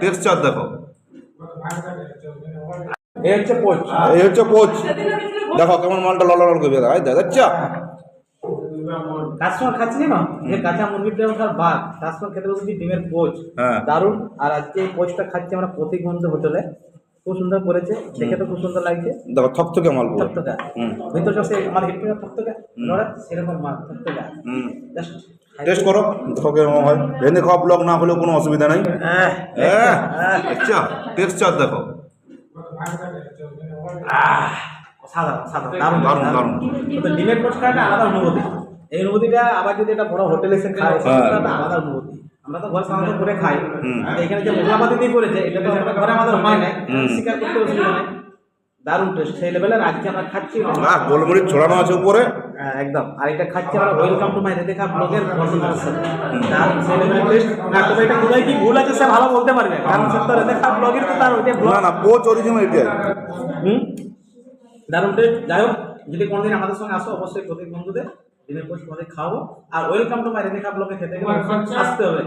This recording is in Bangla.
টেক্সচার দেখো। এই হচ্ছে পোচ এই হচ্ছে কোচ। দেখো কেমন মালটা লল লল করবে। দাদা আচ্ছা কাস্টমার খাচ্ছি না কাঁচা মুরগির ডাল আর ভাত খেতে বসেছি ডিমের পোচ হ্যাঁ। দারুণ আর আজকে এই পোচটা খাচ্ছি আমরা প্রতীকগঞ্জ হোটেলে। খুব সুন্দর করেছে। দেখে তো খুব সুন্দর লাগছে। দেখো থকথকে মাল পুরো। থকথকা। হুম। ভিতরটা সে আমার থকথকা। লড়া সেরকম মাল থকথকা। জাস্ট টেস্ট করো। দেখো কেমন হয়। রেঁধে খাওয়া ব্লগ না হলেও কোনো অসুবিধা নেই। হ্যাঁ। হ্যাঁ। আচ্ছা টেক্সচার দেখো। সাদা সাদা দারুণ দারুণ, দারুণ। ডিমের আলাদা অনুভূতি। এই অনুভূতিটা আবার যদি একটা বড় হোটেলে এসে খায় হ্যাঁ। সেটা আলাদা অনুভূতি। আমরা তো ঘর সাধারণত করে খাই। আর এখানে যে মশলাপাতি দিয়ে করেছে এটা তো ঘরে আমাদের হয় নাই। স্বীকার করতে অসুবিধা নাই। দারুণ টেস্ট সেই লেভেলের আজকে আমরা খাচ্ছি। গোলমরিচ ছড়ানো আছে উপরে। একদম। আর এটা খাচ্ছে আমরা ওয়েলকাম টু মাই রেখা ব্লগের স্যার তার সেই না তবে এটা কোথায় কি ভুল আছে সে ভালো বলতে পারবে। কারণ স্যার তো রেখা ব্লগের তো তার ওইটা না ব্লগ না কোচ অরিজিনাল এটা। হুম? দারুণ টেস্ট যাই হোক যদি কোনোদিন আমাদের সঙ্গে আসো অবশ্যই প্রত্যেক বন্ধুদের দিনের পর তোমাদের খাওয়াবো। আর ওয়েলকাম টু মাই রেখা ব্লগে খেতে গেলে আসতে হবে।